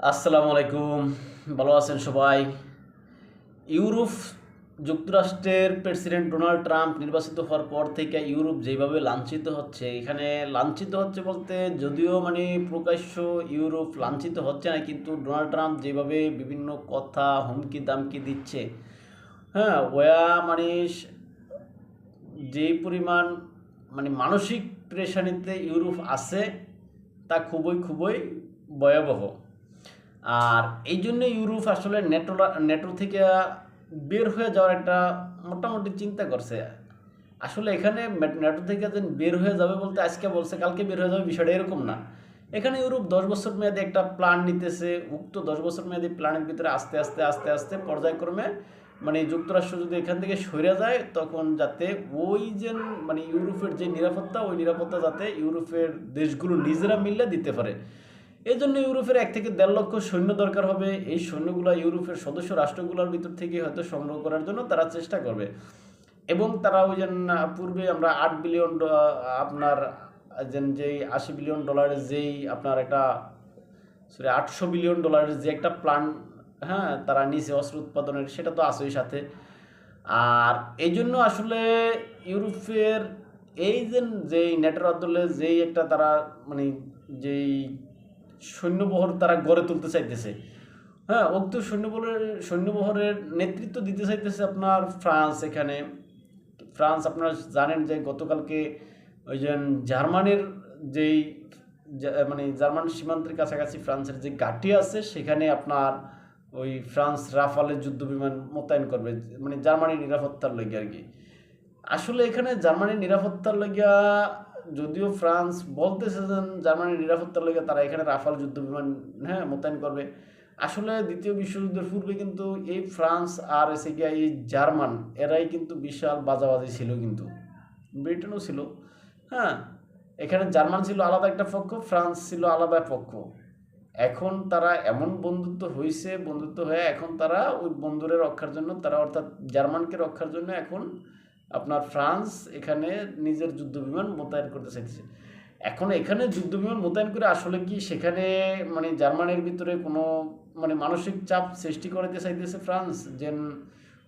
আসসালামু আলাইকুম। ভালো আছেন সবাই? ইউরোপ যুক্তরাষ্ট্রের প্রেসিডেন্ট ডোনাল্ড ট্রাম্প নির্বাচিত হওয়ার পর থেকে ইউরোপ যেভাবে লাঞ্ছিত হচ্ছে, এখানে লাঞ্ছিত হচ্ছে বলতে যদিও মানে প্রকাশ্য ইউরোপ লাঞ্ছিত হচ্ছে না, কিন্তু ডোনাল্ড ট্রাম্প যেভাবে বিভিন্ন কথা হুমকি দামকি দিচ্ছে হ্যাঁ ওয়া মানে যেই পরিমাণ মানে মানসিক প্রেশানিতে ইউরোপ আছে, তা খুবই খুবই ভয়াবহ। আর এই জন্য ইউরোপ আসলে নেটো নেটো থেকে বের হয়ে যাওয়ার একটা মোটামুটি চিন্তা করছে। আসলে এখানে নেটো থেকে যে বের হয়ে যাবে বলতে আজকে বলছে, কালকে বের হয়ে যাবে বিষয়টা এরকম না। এখানে ইউরোপ দশ বছর মেয়াদে একটা প্ল্যান নিতেছে, উক্ত দশ বছর মেয়াদী প্ল্যানের ভিতরে আস্তে আস্তে আস্তে আস্তে পর্যায়ক্রমে মানে যুক্তরাষ্ট্র যদি এখান থেকে সরে যায়, তখন যাতে ওই যে মানে ইউরোপের যে নিরাপত্তা, ওই নিরাপত্তা যাতে ইউরোপের দেশগুলো নিজেরা মিললে দিতে পারে। এই জন্য ইউরোপের এক থেকে দেড় লক্ষ সৈন্য দরকার হবে। এই সৈন্যগুলো ইউরোপের সদস্য রাষ্ট্রগুলোর ভিতর থেকে হয়তো সংগ্রহ করার জন্য তারা চেষ্টা করবে। এবং তারা ওই যে পূর্বে আমরা আট বিলিয়ন আপনার যেই আশি বিলিয়ন ডলারের যেই আপনার একটা, সরি, আটশো বিলিয়ন ডলারের যে একটা প্ল্যান হ্যাঁ তারা নিচে অস্ত্র উৎপাদনের, সেটা তো আসেই সাথে। আর এই জন্য আসলে ইউরোপের এই যে, যেই নেটের আদলে যেই একটা তারা মানে যেই সৈন্যবহর তারা গড়ে তুলতে চাইতেছে। হ্যাঁ উক্ত সৈন্যবহরের সৈন্যবহরের নেতৃত্ব দিতে চাইতেছে আপনার ফ্রান্স এখানে। ফ্রান্স আপনারা জানেন যে গতকালকে ওই যে জার্মানির যেই মানে জার্মান সীমান্তের কাছাকাছি ফ্রান্সের যে ঘাঁটি আছে, সেখানে আপনার ওই ফ্রান্স রাফালের যুদ্ধ বিমান মোতায়েন করবে মানে জার্মানির নিরাপত্তার লেগে আর কি। আসলে এখানে জার্মানির নিরাপত্তার লেগিয়া যদিও ফ্রান্স বলতেছে যে জার্মানির নিরাপত্তার লেগে তারা এখানে রাফাল যুদ্ধ বিমান হ্যাঁ মোতায়েন করবে। আসলে দ্বিতীয় বিশ্বযুদ্ধের পূর্বে কিন্তু এই ফ্রান্স আর এসে গিয়া এই জার্মান, এরাই কিন্তু বিশাল বাজাবাজি ছিল কিন্তু। ব্রিটেনও ছিল হ্যাঁ। এখানে জার্মান ছিল আলাদা একটা পক্ষ, ফ্রান্স ছিল আলাদা পক্ষ। এখন তারা এমন বন্ধুত্ব হয়েছে বন্ধুত্ব হয়ে এখন তারা ওই বন্ধুরে রক্ষার জন্য, তারা অর্থাৎ জার্মানকে রক্ষার জন্য এখন আপনার ফ্রান্স এখানে নিজের যুদ্ধ বিমান মোতায়েন করতে চাইছে এখন এখানে যুদ্ধ বিমান মোতায়েন করে আসলে কি সেখানে মানে জার্মানির ভিতরে কোনো মানে মানসিক চাপ সৃষ্টি করতে চাইতেছে ফ্রান্স? যে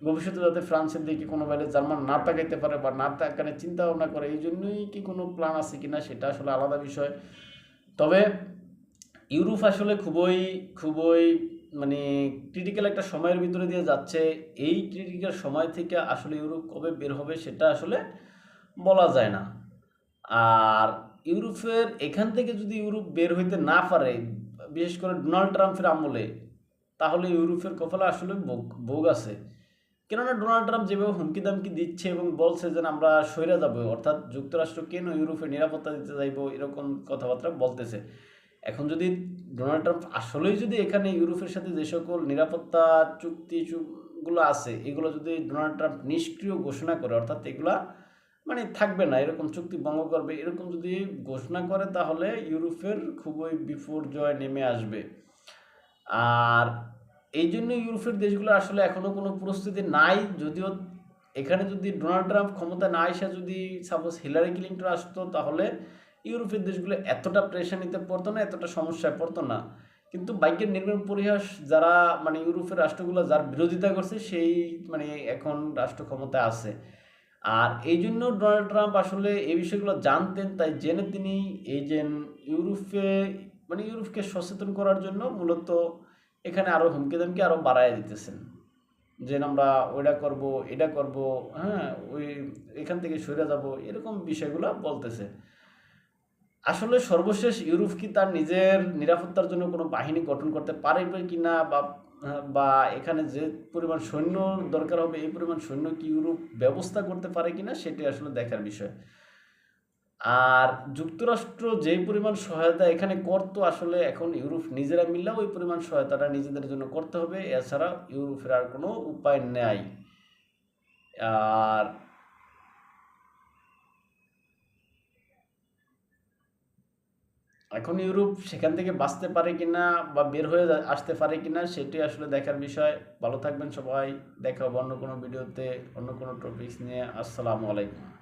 ভবিষ্যতে যাতে ফ্রান্সের দিকে কোনো বেলে জার্মান না তাকাইতে পারে বা না তাকানে চিন্তা ভাবনা করে, এই জন্যই কি কোনো প্ল্যান আছে কি না সেটা আসলে আলাদা বিষয়। তবে ইউরোপ আসলে খুবই খুবই মানে ক্রিটিক্যাল একটা সময়ের ভিতরে দিয়ে যাচ্ছে, এই ক্রিটিক্যাল সময় থেকে আসলে ইউরোপ কবে বের হবে সেটা আসলে বলা যায় না। আর ইউরোপের এখান থেকে যদি ইউরোপ বের হইতে না পারে, বিশেষ করে ডোনাল্ড ট্রাম্পের আমলে, তাহলে ইউরোপের কপালে আসলে ভোগ আছে। কেননা ডোনাল্ড ট্রাম্প যেভাবে হুমকি দামকি দিচ্ছে এবং বলছে যে আমরা সৈরা যাব, অর্থাৎ যুক্তরাষ্ট্র কেন ইউরোপের নিরাপত্তা দিতে যাইব এরকম কথাবার্তা বলতেছে। এখন যদি ডোনাল্ড ট্রাম্প আসলেই যদি এখানে ইউরোপের সাথে যে সকল নিরাপত্তা চুক্তি গুলো আছে, এগুলো যদি ডোনাল্ড ট্রাম্প নিষ্ক্রিয় ঘোষণা করে, অর্থাৎ এগুলা মানে থাকবে না, এরকম চুক্তি ভঙ্গ করবে, এরকম যদি ঘোষণা করে, তাহলে ইউরোপের খুবই বিপর্যয় নেমে আসবে। আর এই জন্য ইউরোপের দেশগুলো আসলে এখনও কোনো প্রস্তুতি নাই, যদিও এখানে যদি ডোনাল্ড ট্রাম্প ক্ষমতা না এসে যদি সাপোজ হিলারি ক্লিন্টন আসতো, তাহলে ইউরোপের দেশগুলো এতটা প্রেশার নিতে পড়তো না, এতটা সমস্যায় পড়তো না। কিন্তু বাইকের নির্মাণ পরিহাস যারা মানে ইউরোপের রাষ্ট্রগুলো যার বিরোধিতা করছে, সেই মানে এখন রাষ্ট্র ক্ষমতায় আছে। আর এই জন্য ডোনাল্ড ট্রাম্প আসলে এই বিষয়গুলো জানতেন, তাই জেনে তিনি এই যে ইউরোপে মানে ইউরোপকে সচেতন করার জন্য মূলত এখানে আরও হুমকি দামকি আরও বাড়াই দিতেছেন। যে আমরা ওইটা করব এটা করব হ্যাঁ ওই এখান থেকে সরে যাব, এরকম বিষয়গুলো বলতেছে। আসলে সর্বশেষ ইউরোপ কি তার নিজের নিরাপত্তার জন্য কোনো বাহিনী গঠন করতে পারবে কি না বা এখানে যে পরিমাণ সৈন্য দরকার হবে, এই পরিমাণ সৈন্য কি ইউরোপ ব্যবস্থা করতে পারে কিনা সেটি আসলে দেখার বিষয়। আর যুক্তরাষ্ট্র যে পরিমাণ সহায়তা এখানে করতো, আসলে এখন ইউরোপ নিজেরা মিললেও ওই পরিমাণ সহায়তাটা নিজেদের জন্য করতে হবে। এছাড়া ইউরোপের আর কোনো উপায় নেই। আর এখন ইউরোপ সেখান থেকে বাঁচতে পারে কিনা বা বের হয়ে আসতে পারে কিনা সেটি আসলে দেখার বিষয়। ভালো থাকবেন সবাই। দেখা হবে অন্য কোনো ভিডিওতে অন্য কোনো টপিক্স নিয়ে। আসসালামু আলাইকুম।